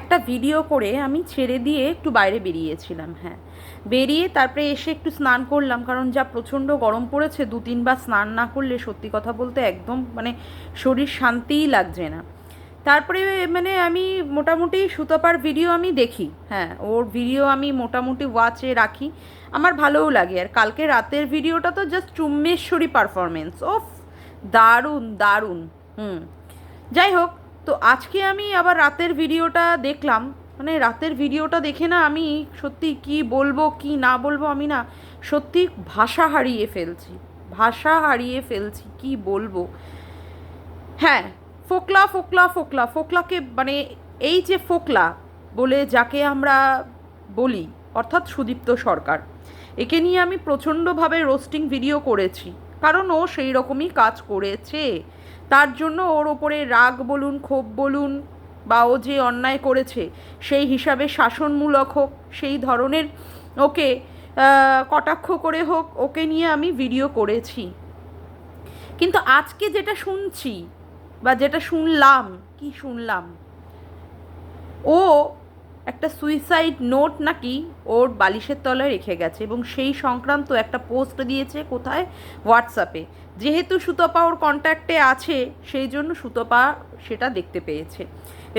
একটা ভিডিও করে আমি ছেড়ে দিয়ে একটু বাইরে বেরিয়েছিলাম হ্যাঁ। বেরিয়ে তারপরে এসে একটু স্নান করলাম, কারণ যা প্রচণ্ড গরম পড়েছে, দু তিনবার স্নান না করলে সত্যি কথা বলতে একদম মানে শরীর শান্তিই লাগছে না। তারপরে মানে আমি মোটামুটি সুতপার ভিডিও আমি দেখি হ্যাঁ। ওর ভিডিও আমি মোটামুটি ওয়াচে রাখি। আমার ভালোও লাগে। আর কালকে রাতের ভিডিওটা তো জাস্ট চুম্মেশ্বরী পারফরমেন্স ওফ, দারুণ দারুণ। হুম। যাই হোক তো আজকে আমি আবার রাতের ভিডিওটা দেখলাম। মানে রাতের ভিডিওটা দেখে না আমি সত্যি কি বলব, কি না বলব আমি না সত্যি ভাষা হারিয়ে ফেলছি। ভাষা হারিয়ে ফেলছি, কি বলব? হ্যাঁ ফোকলা ফোকলা ফোকলা, ফোকলাকে মানে এই যে ফোকলা বলে যাকে আমরা বলি, অর্থাৎ সুদীপ্ত সরকার, একে নিয়ে আমি প্রচণ্ডভাবে রোস্টিং ভিডিও করেছি। কারণ ও সেই রকমই কাজ করেছে। তার জন্য ওর ওপরে রাগ বলুন, ক্ষোভ বলুন বা ও যে অন্যায় করেছে, সেই হিসাবে শাসনমূলক হোক, সেই ধরনের ওকে কটাক্ষ করে হোক, ওকে নিয়ে আমি ভিডিও করেছি। কিন্তু আজকে যেটা শুনছি বা যেটা শুনলাম, কি শুনলাম? ও একটা সুইসাইড নোট নাকি ওর বালিশের তলায় রেখে গেছে এবং সেই সংক্রান্ত একটা পোস্ট দিয়েছে কোথায়? হোয়াটসঅ্যাপে যেহেতু সুতপা ওর কন্ট্যাক্টে আছে, সেই জন্য সুতপা সেটা দেখতে পেয়েছে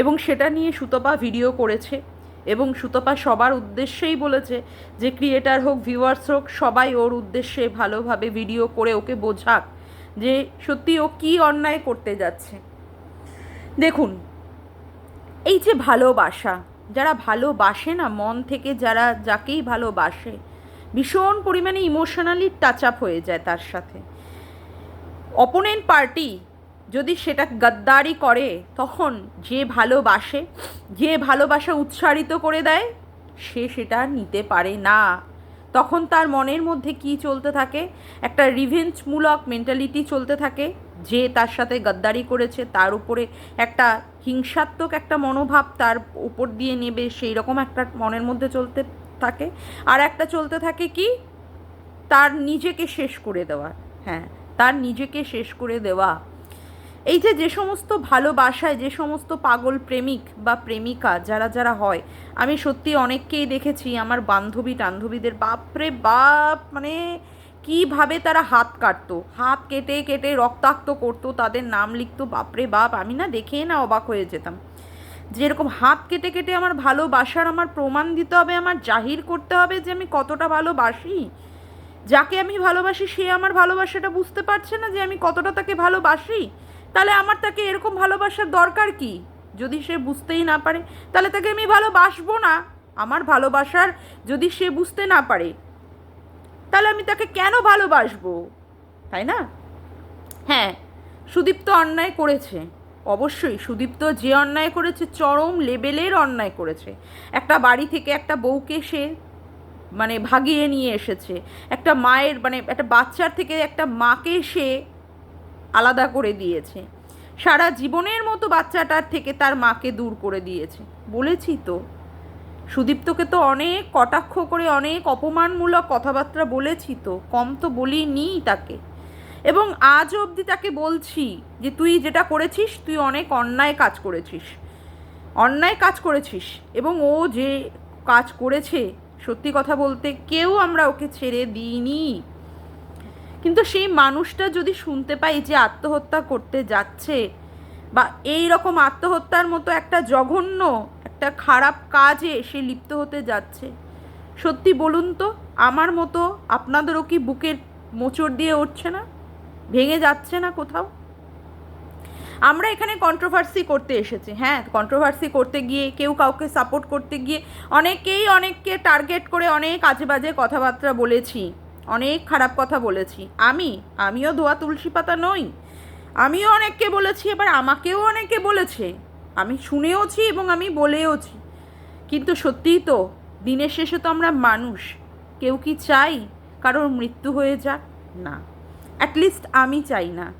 এবং সেটা নিয়ে সুতপা ভিডিও করেছে এবং সুতপা সবার উদ্দেশ্যেই বলেছে যে ক্রিয়েটার হোক ভিউয়ার্স হোক, সবাই ওর উদ্দেশ্যে ভালোভাবে ভিডিও করে ওকে বোঝাক যে সত্যি ও কী অন্যায় করতে যাচ্ছে। দেখুন, এই যে ভালোবাসা যারা ভালোবাসে না, মন থেকে যারা যাকেই ভালোবাসে, ভীষণ পরিমাণে ইমোশনালি টাচ আপ হয়ে যায় তার সাথে। অপোনেন্ট পার্টি যদি সেটা গদ্দারি করে, তখন যে ভালোবাসে, যে ভালোবাসা উৎসারিত করে দেয়, সে সেটা নিতে পারে না। তখন তার মনের মধ্যে কি চলতে থাকে? একটা রিভেঞ্জমূলক মেন্টালিটি চলতে থাকে, যে তার সাথে গদ্দারি করেছে, তার উপরে একটা হিংসাত্মক একটা মনোভাব তার উপর দিয়ে নেবে সেই রকম একটা মনের মধ্যে চলতে থাকে। আর একটা চলতে থাকে কি? তার নিজেকে শেষ করে দেওয়া। হ্যাঁ তার নিজেকে শেষ করে দেওয়া। এই যে যে সমস্ত ভালোবাসায়, যে সমস্ত পাগল প্রেমিক বা প্রেমিকা যারা যারা হয়, আমি সত্যি অনেককেই দেখেছি, আমার বান্ধবী টান্ধবীদের বাপরে বাপ মানে কীভাবে তারা হাত কাটতো? হাত কেটে কেটে রক্তাক্ত করতো, তাদের নাম লিখতো, বাপরে বাপ, আমি না দেখে না অবাক হয়ে যেতাম। যেরকম হাত কেটে কেটে আমার ভালোবাসার আমার প্রমাণ দিতে হবে, আমার জাহির করতে হবে যে আমি কতটা ভালোবাসি। যাকে আমি ভালোবাসি, সে আমার ভালোবাসাটা বুঝতে পারছে না যে আমি কতটা তাকে ভালোবাসি। তাহলে আমার তাকে এরকম ভালোবাসার দরকার কি? যদি সে বুঝতেই না পারে, তাহলে তাকে আমি ভালোবাসবো না। আমার ভালোবাসার যদি সে বুঝতে না পারে তাহলে আমি তাকে কেন ভালোবাসবো? তাই না? হ্যাঁ সুদীপ্ত অন্যায় করেছে। অবশ্যই, সুদীপ্ত যে অন্যায় করেছে, চরম লেভেলের অন্যায় করেছে। একটা বাড়ি থেকে একটা বউকে সে মানে ভাগিয়ে নিয়ে এসেছে। একটা মায়ের মানে একটা বাচ্চার থেকে একটা মাকে সে আলাদা করে দিয়েছে। সারা জীবনের মতো বাচ্চাটার থেকে তার মাকে দূর করে দিয়েছে। বলেছি তো। সুদীপ্তকে তো অনেক কটাক্ষ করে, অনেক অপমানমূলক কথাবার্তা বলেছি তো, কম তো বলিনি তাকে। এবং আজ অবধি তাকে বলছি যে, তুই যেটা করেছিস, তুই অনেক অন্যায় কাজ করেছিস। অন্যায় কাজ করেছিস। এবং ও যে কাজ করেছে, সত্যি কথা বলতে কেউ আমরা ওকে ছেড়ে দিইনি। কিন্তু সেই মানুষটা যদি শুনতে পাই যে আত্মহত্যা করতে যাচ্ছে, বা এই রকম আত্মহত্যার মতো একটা জঘন্য একটা খারাপ কাজে সে লিপ্ত হতে যাচ্ছে। সত্যি বলুন তো, আমার মতো আপনাদেরও কি বুকের মোচড় দিয়ে উঠছে না? ভেঙে যাচ্ছে না কোথাও? আমরা এখানে কন্ট্রোভার্সি করতে এসেছি। হ্যাঁ কন্ট্রোভার্সি করতে গিয়ে, কেউ কাউকে সাপোর্ট করতে গিয়ে অনেকেই অনেককে টার্গেট করে অনেক আজে বাজে কথাবার্তা বলেছি, অনেক খারাপ কথা বলেছি। আমি? আমিও ধোয়া তুলসী পাতা নই। আমিও অনেককে বলেছি, এবার আমাকেও অনেকে বলেছে। আমি শুনেওছি এবং আমি বলেওছি। কিন্তু সত্যিই তো, দিনের শেষে তো আমরা মানুষ। কেউ কি চাই কারোর মৃত্যু হয়ে যাক? না। অ্যাটলিস্ট আমি চাই না।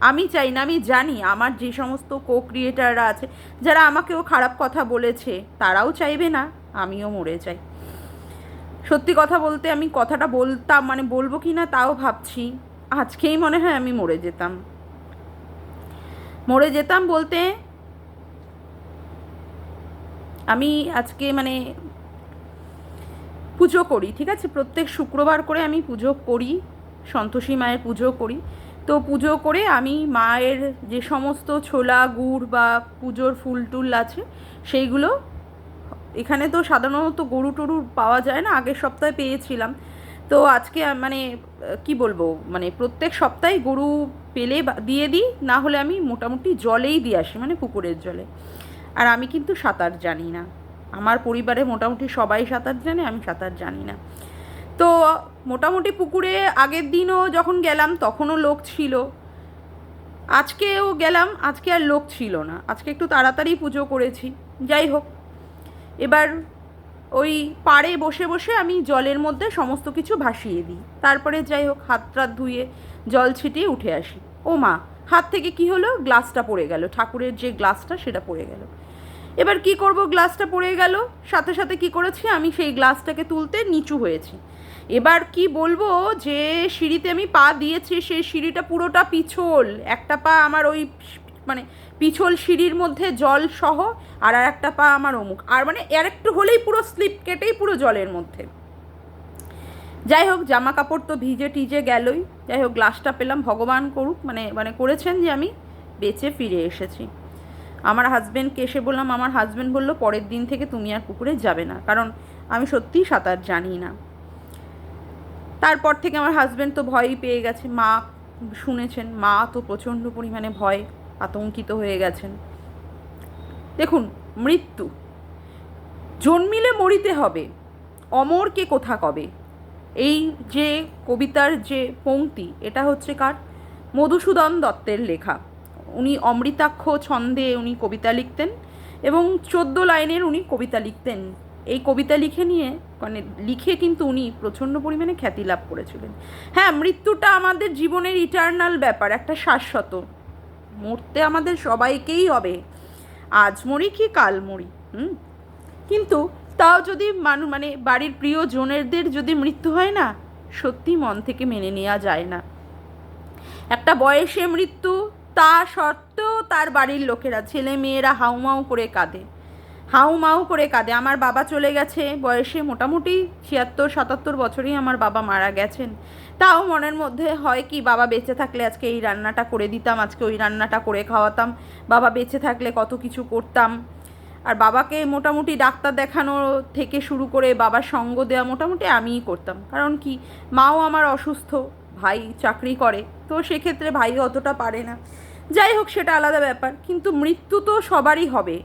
আমি চাই না, আমি জানি আমার যে সমস্ত কো ক্রিয়েটাররা আছে, যারা আমাকেও খারাপ কথা বলেছে, তারাও চাইবে না, আমিও মরে যাই। সত্যি কথা বলতে আমি কথাটা বলতাম মানে বলব কি না তাও ভাবছি। আজকেই মনে হয় আমি মরে যেতাম। মরে যেতাম বলতে আমি আজকে মানে পুজো করি, ঠিক আছে? প্রত্যেক শুক্রবার করে আমি পুজো করি, সন্তোষী মায়ের পুজো করি। তো পুজো করে আমি মায়ের যে সমস্ত ছোলা, গুড় বা পুজোর ফুল টুল আছে, সেইগুলো এখানে তো সাধারণত গরু টরু পাওয়া যায় না, আগের সপ্তাহে পেয়েছিলাম। তো আজকে মানে কি বলব মানে প্রত্যেক সপ্তাহে গরু পেলে দিয়ে দিই, না হলে আমি মোটামুটি জলেই দিয়ে আসি মানে পুকুরের জলে। আর আমি কিন্তু সাঁতার জানি না। আমার পরিবারে মোটামুটি সবাই সাঁতার জানে, আমি সাঁতার জানি না। তো মোটামুটি পুকুরে আগের দিনও যখন গেলাম, তখনও লোক ছিল। আজকেও গেলাম, আজকে আর লোক ছিল না। আজকে একটু তাড়াতাড়ি পুজো করেছি। যাই হোক, এবার ওই পাড়ে বসে বসে আমি জলের মধ্যে সমস্ত কিছু ভাসিয়ে দিই। তারপরে যাই হোক, হাত টাত ধুয়ে জল ছিটিয়ে উঠে আসি। ও মা হাত থেকে কি হলো? গ্লাসটা পড়ে গেল। ঠাকুরের যে গ্লাসটা, সেটা পড়ে গেল। এবার কি করব? গ্লাসটা পড়ে গেল। সাথে সাথে কি করেছি? আমি সেই গ্লাসটাকে তুলতে নিচু হয়েছি। এবার কি বলব? যে সিঁড়িতে আমি পা দিয়েছি, সেই সিঁড়িটা পুরোটা পিছল। একটা পা আমার ওই মানে পিছল সিঁড়ির মধ্যে জল সহ, আর আর একটা পা আমার অমুক। আর মানে আর একটু হলেই পুরো স্লিপ কেটেই পুরো জলের মধ্যে। যাই হোক জামা কাপড় তো ভিজে টিজে গেলই। যাই হোক, গ্লাসটা পেলাম। ভগবান করুক মানে মানে করেছেন যে আমি বেঁচে ফিরে এসেছি। আমার হাজব্যান্ডকে এসে বললাম, আমার হাজব্যান্ড বলল, পরের দিন থেকে তুমি আর পুকুরে যাবে না, কারণ আমি সত্যিই সাঁতার জানি না। তারপর থেকে আমার হাজব্যান্ড তো ভয়ই পেয়ে গেছে। মা শুনেছেন, মা তো প্রচণ্ড পরিমাণে ভয়, আতঙ্কিত হয়ে গেছেন। দেখুন, মৃত্যু। জন্মিলে মরিতে হবে। অমরকে কোথা কবে? এই যে কবিতার যে পংক্তি এটা হচ্ছে কার? মধুসূদন দত্তের লেখা। উনি অমৃতাক্ষ ছন্দে উনি কবিতা লিখতেন এবং চোদ্দ লাইনের উনি কবিতা লিখতেন। এই কবিতা লিখে নিয়ে মানে লিখে কিন্তু উনি প্রচণ্ড পরিমাণে খ্যাতি লাভ করেছিলেন। হ্যাঁ মৃত্যুটা আমাদের জীবনের ইটার্নাল ব্যাপার, একটা শাশ্বত। মরতে আমাদের সবাইকেই হবে। আজ মরি কি কাল মরি, হুম? কিন্তু তাও যদি মানু মানে বাড়ির প্রিয় জনেরদের যদি মৃত্যু হয় না, সত্যি মন থেকে মেনে নেওয়া যায় না। একটা বয়সে মৃত্যু তা সত্ত্বেও তার বাড়ির লোকেরা, ছেলে মেয়েরা হাউমাউ করে কাঁদে। হাউমাউ করে কাঁদে। আমার বাবা চলে গেছে। বয়সে মোটামুটি ছিয়াত্তর, সাতাত্তর বছরই আমার বাবা মারা গেছেন। তাও মনের মধ্যে হয় কি, বাবা বেঁচে থাকলে আজকে এই রান্নাটা করে দিতাম, আজকে ওই রান্নাটা করে খাওয়াতাম। বাবা বেঁচে থাকলে কত কিছু করতাম। আর বাবাকে মোটামুটি ডাক্তার দেখানো থেকে শুরু করে বাবার সঙ্গ দেওয়া মোটামুটি আমিই করতাম। কারণ কি, মাও আমার অসুস্থ, ভাই চাকরি করে। তো সেক্ষেত্রে ভাই অতটা পারে না। যাই হোক, সেটা আলাদা ব্যাপার। কিন্তু মৃত্যু তো সবারই হবে।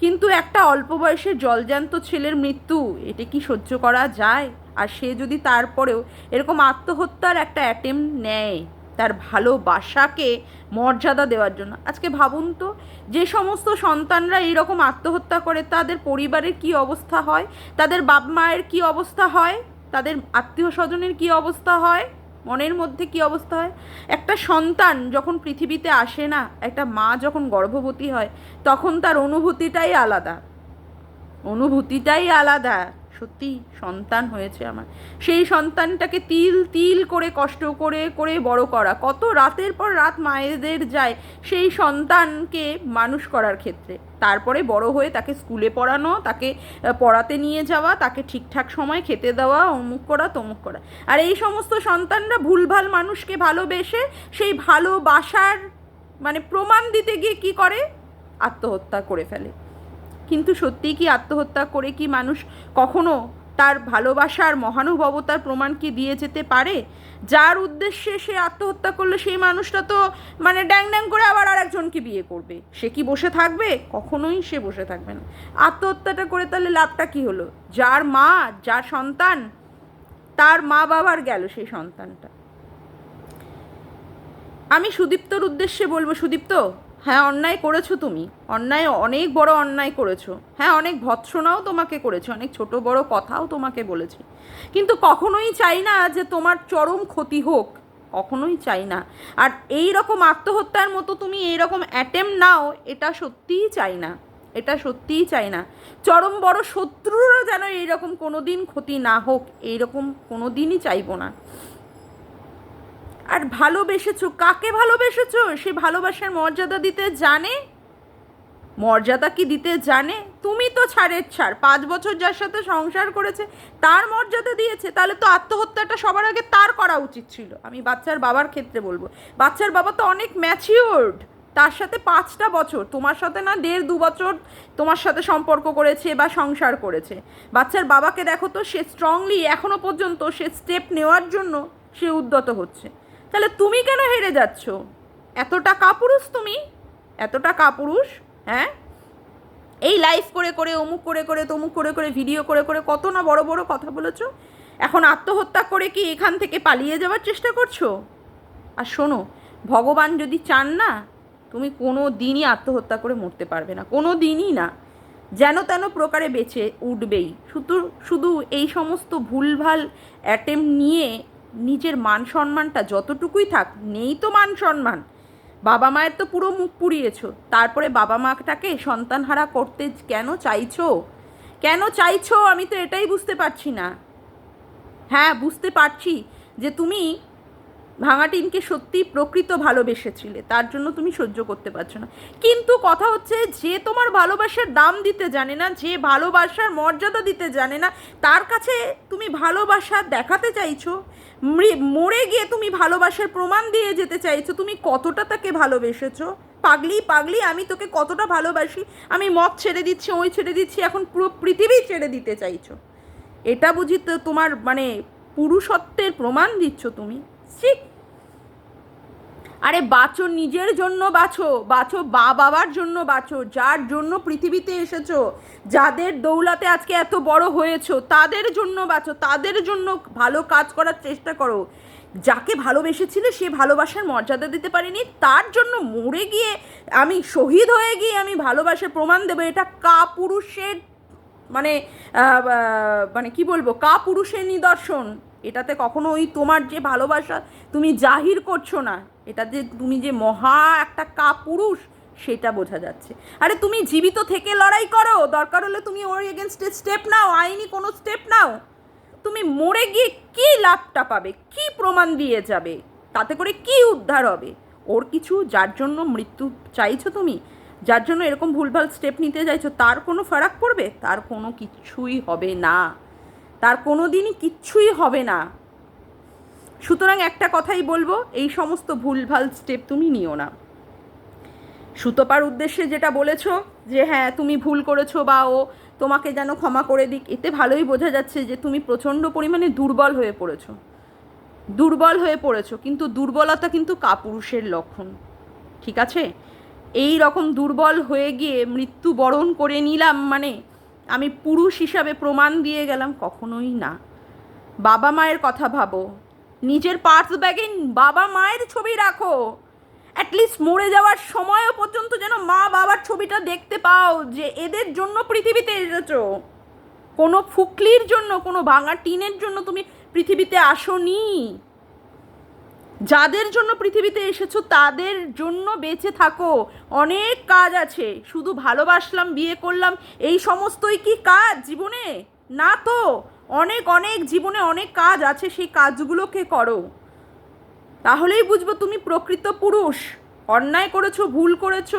কিন্তু একটা অল্প বয়সের জলজ্যান্ত ছেলের মৃত্যু, এটা কি সহ্য করা যায়? আর সে যদি তারপরেও এরকম আত্মহত্যার একটা অ্যাটেম্প নেয়, তার ভালোবাসাকে মর্যাদা দেওয়ার জন্য। আজকে ভাবুন তো, যে সমস্ত সন্তানরা এইরকম আত্মহত্যা করে, তাদের পরিবারের কি অবস্থা হয়? তাদের বাপ মায়ের কি অবস্থা হয়? তাদের আত্মীয় স্বজনের কি অবস্থা হয়? মনের মধ্যে কি অবস্থা হয়? একটা সন্তান যখন পৃথিবীতে আসে না, একটা মা যখন গর্ভবতী হয়, তখন তার অনুভূতিটাই আলাদা। অনুভূতিটাই আলাদা। সত্যি সন্তান হয়েছে আমার। সেই সন্তানটাকে তিল তিল করে, কষ্ট করে করে বড় করা। কত রাতের পর রাত মায়েদের যায় সেই সন্তানকে মানুষ করার ক্ষেত্রে। তারপরে বড় হয়ে তাকে স্কুলে পড়ানো, তাকে পড়াতে নিয়ে যাওয়া, তাকে ঠিকঠাক সময় খেতে দেওয়া, অমুক করা, তমুক করা। আর এই সমস্ত সন্তানরা ভুলভাল মানুষকে ভালোবেসে সেই ভালোবাসার মানে প্রমাণ দিতে গিয়ে কি করে? আত্মহত্যা করে ফেলে। কিন্তু সত্যিই কি আত্মহত্যা করে কি মানুষ কখনো তার ভালোবাসার মহানুভবতার প্রমাণ কি দিয়ে যেতে পারে? যার উদ্দেশ্যে সে আত্মহত্যা করলে সেই মানুষটা তো মানে ড্যাং ড্যাং করে আবার আর একজনকে বিয়ে করবে। সে কি বসে থাকবে? কখনোই সে বসে থাকবে না। আত্মহত্যাটা করে তাহলে লাভটা কি হলো? যার মা, যার সন্তান, তার মা বাবার গেল সেই সন্তানটা। আমি সুদীপ্তর উদ্দেশ্যে বলব, সুদীপ্ত হ্যাঁ অন্যায় করেছ তুমি। অন্যায়, অনেক বড় অন্যায় করেছ। হ্যাঁ অনেক ভৎসনাও তোমাকে করেছে, অনেক ছোট বড় কথাও তোমাকে বলেছে। কিন্তু কখনোই চাই না যে তোমার চরম ক্ষতি হোক। কখনোই চাই না। আর এই রকম আত্মহত্যার মতো তুমি এই রকম অ্যাটেম্প নাও, এটা সত্যিই চাই না। এটা সত্যিই চাই না। চরম বড় শত্রুরও যেন এইরকম কোনো দিন ক্ষতি না হোক এইরকম কোনো দিনই চাইব না। আর ভালোবেসেছো? কাকে ভালোবেসেছো? সে ভালোবাসার মর্যাদা দিতে জানে? মর্যাদা কি দিতে জানে? তুমি তো ছাড়ের ছাড়। পাঁচ বছর যার সাথে সংসার করেছে, তার মর্যাদা দিয়েছে, তাহলে তো আত্মহত্যাটা সবার আগে তার করা উচিত ছিল। আমি বাচ্চার বাবার ক্ষেত্রে বলব। বাচ্চার বাবা তো অনেক ম্যাচিওর্ড তার সাথে পাঁচটা বছর, তোমার সাথে না দেড় দু বছর তোমার সাথে সম্পর্ক করেছে বা সংসার করেছে। বাচ্চার বাবাকে দেখো তো সে স্ট্রংলি এখনও পর্যন্ত সে স্টেপ নেওয়ার জন্য সে উদ্যত হচ্ছে। তাহলে তুমি কেন হেরে যাচ্ছ? এতটা কাপুরুষ তুমি? এতটা কাপুরুষ? হ্যাঁ? এই লাইভ করে করে, অমুক করে করে, তমুক করে করে ভিডিও করে করে কত না বড় বড় কথা বলেছ? এখন আত্মহত্যা করে কি এখান থেকে পালিয়ে যাওয়ার চেষ্টা করছ? আর শোনো, ভগবান যদি চান না, তুমি কোনো দিনই আত্মহত্যা করে মরতে পারবে না, কোনো দিনই না। যেন তেন প্রকারে বেঁচে উঠবেই। শুধু শুধু এই সমস্ত ভুলভাল অ্যাটেম্প নিয়ে নিজের মান সম্মানটা যতটুকুই থাক, নেই তো মান সম্মান। বাবা মায়ের তো পুরো মুখ পুড়িয়েছ। তারপরে বাবা মাটাকে সন্তানহারা করতে কেন চাইছো? কেন চাইছো? আমি তো এটাই বুঝতে পারছি না। হ্যাঁ বুঝতে পারছি যে তুমি ভাঙাটিনকে সত্যি প্রকৃত ভালোবেসেছিলে, তার জন্য তুমি সহ্য করতে পারছ না। কিন্তু কথা হচ্ছে, যে তোমার ভালোবাসার দাম দিতে জানে না, যে ভালোবাসার মর্যাদা দিতে জানে না, তার কাছে তুমি ভালোবাসা দেখাতে চাইছো মরে গিয়ে তুমি ভালোবাসার প্রমাণ দিয়ে যেতে চাইছো, তুমি কতটা তাকে ভালোবেসেছো? পাগলি পাগলি, আমি তোকে কতটা ভালোবাসি, আমি মদ ছেড়ে দিচ্ছি, ওই ছেড়ে দিচ্ছি, এখন পুরো পৃথিবী ছেড়ে দিতে চাইছো। এটা বুঝি তো তোমার মানে পুরুষত্বের প্রমাণ দিচ্ছ তুমি? ঠিক আরে বাঁচো নিজের জন্য বাঁচো বাঁচো বা বাবার জন্য বাঁচো, যার জন্য পৃথিবীতে এসেছ, যাদের দৌলাতে আজকে এত বড় হয়েছো, তাদের জন্য বাঁচো, তাদের জন্য ভালো কাজ করার চেষ্টা করো। যাকে ভালোবেসেছিলে সে ভালোবাসার মর্যাদা দিতে পারেনি, তার জন্য মরে গিয়ে আমি শহীদ হয়ে গিয়ে আমি ভালোবাসার প্রমাণ দেবো, এটা কা পুরুষের মানে মানে কি বলব কা পুরুষের নিদর্শন। এটাতে কখনো ওই তোমার যে ভালোবাসা তুমি জাহির করছ না, এটা যে তুমি যে মহা একটা কা পুরুষ সেটা বোঝা যাচ্ছে। আরে, তুমি জীবিত থেকে লড়াই করো, দরকার হলে তুমি ওর এগেনস্টে স্টেপ নাও, আইনি কোনো স্টেপ নাও। তুমি মরে গিয়ে কি লাভটা পাবে, কি প্রমাণ দিয়ে যাবে, তাতে করে কি উদ্ধার হবে? ওর কিছু, যার জন্য মৃত্যু চাইছো তুমি যার জন্য এরকম ভুলভাল স্টেপ নিতে চাইছো, তার কোনো ফারাক পড়বে? তার কোনো কিচ্ছুই হবে না। তার কোনো দিনই কিচ্ছুই হবে না। সুতরাং একটা কথাই বলব, এই সমস্ত ভুলভাল স্টেপ তুমি নিও না। সুতপার উদ্দেশ্যে যেটা বলেছ, যে হ্যাঁ তুমি ভুল করেছ বা ও তোমাকে যেন ক্ষমা করে দিক, এতে ভালোই বোঝা যাচ্ছে যে তুমি প্রচণ্ড পরিমাণে দুর্বল হয়ে পড়েছো। দুর্বল হয়ে পড়েছো, কিন্তু দুর্বলতা কিন্তু কাপুরুষের লক্ষণ। ঠিক আছে? এই রকম দুর্বল হয়ে গিয়ে মৃত্যু বরণ করে নিলাম মানে আমি পুরুষ হিসাবে প্রমাণ দিয়ে গেলাম কখনোই না। বাবা মায়ের কথা ভাবো। নিজের পার্স ব্যাগে বাবা মায়ের ছবি রাখো। অ্যাটলিস্ট মরে যাওয়ার সময়ও পর্যন্ত যেন মা বাবার ছবিটা দেখতে পাও যে এদের জন্য পৃথিবীতে এসেছ। কোনো ফুকলির জন্য, কোনো ভাঙা টিনের জন্য তুমি পৃথিবীতে আসোনি। যাদের জন্য পৃথিবীতে এসেছ, তাদের জন্য বেঁচে থাকো। অনেক কাজ আছে। শুধু ভালোবাসলাম, বিয়ে করলাম, এই সমস্তই কি কাজ জীবনে? না তো। অনেক অনেক জীবনে অনেক কাজ আছে, সেই কাজগুলোকে করো। তাহলেই বুঝব তুমি প্রকৃত পুরুষ। অন্যায় করেছ, ভুল করেছ,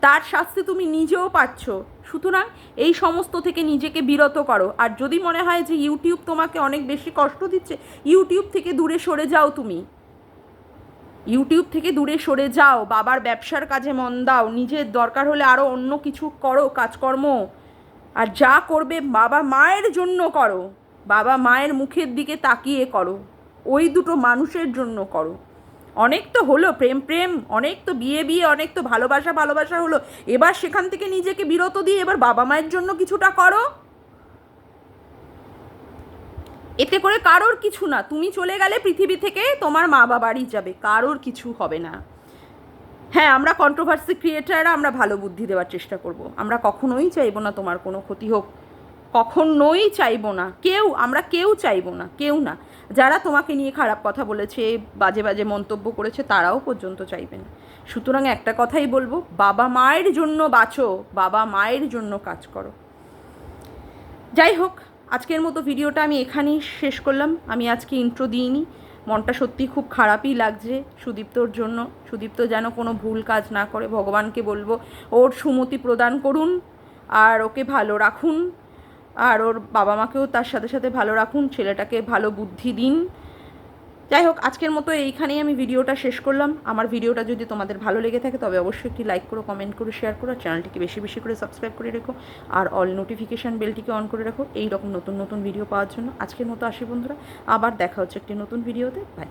তার শাস্তি তুমি নিজেও পাচ্ছ। সুতরাং এই সমস্ত থেকে নিজেকে বিরত করো। আর যদি মনে হয় যে ইউটিউব তোমাকে অনেক বেশি কষ্ট দিচ্ছে, ইউটিউব থেকে দূরে সরে যাও তুমি। ইউটিউব থেকে দূরে সরে যাও, বাবার ব্যবসার কাজে মন দাও, নিজের দরকার হলে আরও অন্য কিছু করো, কাজকর্ম। আর যা করবে বাবা মায়ের জন্য করো, বাবা মায়ের মুখের দিকে তাকিয়ে করো, ওই দুটো মানুষের জন্য করো। অনেক তো হলো, প্রেম প্রেম, অনেক তো বিয়ে বিয়ে, অনেক তো ভালোবাসা ভালোবাসা হলো। এবার সেখান থেকে নিজেকে বিরত দিয়ে এবার বাবা মায়ের জন্য কিছুটা করো। এতে করে কারোর কিছু না। তুমি চলে গেলে পৃথিবী থেকে তোমার মা বাবারই যাবে, কারোর কিছু হবে না। হ্যাঁ আমরা কন্ট্রোভার্সি ক্রিয়েটাররা আমরা ভালো বুদ্ধি দেওয়ার চেষ্টা করব। আমরা কখনোই চাইব না তোমার কোনো ক্ষতি হোক। কখনোই চাইব না। কেউ, আমরা কেউ চাইব না, কেউ না। যারা তোমাকে নিয়ে খারাপ কথা বলেছে, বাজে বাজে মন্তব্য করেছে, তারাও পর্যন্ত চাইবে না। সুতরাং একটা কথাই বলব, বাবা মায়ের জন্য বাঁচো, বাবা মায়ের জন্য কাজ করো। যাই হোক আজকের মতো ভিডিওটা আমি এখানেই শেষ করলাম। আমি আজকে ইন্ট্রো দিইনি। মনটা সত্যি খুব খারাপই লাগছে সুদীপ্তর জন্য। সুদীপ্ত যেন কোনো ভুল কাজ না করে, ভগবানকে বলব, ওর সুমতি প্রদান করুন আর ওকে ভালো রাখুন। আর ওর বাবা মাকেও তার সাথে সাথে ভালো রাখুন, ছেলেটাকে ভালো বুদ্ধি দিন। যাই হোক, আজকের মতো এইখানেই আমি ভিডিওটা শেষ করলাম। আমার ভিডিওটা যদি তোমাদের ভালো লেগে থাকে, তবে অবশ্যই একটি লাইক করো কমেন্ট করো শেয়ার করো চ্যানেলটিকে বেশি বেশি করে সাবস্ক্রাইব করে রেখো। আর অল নোটিফিকেশান বেলটিকে অন করে রাখো। এই রকম নতুন নতুন ভিডিও পাওয়ার জন্য। আজকের মতো আসি বন্ধুরা। আবার দেখা হচ্ছে একটি নতুন ভিডিওতে বাই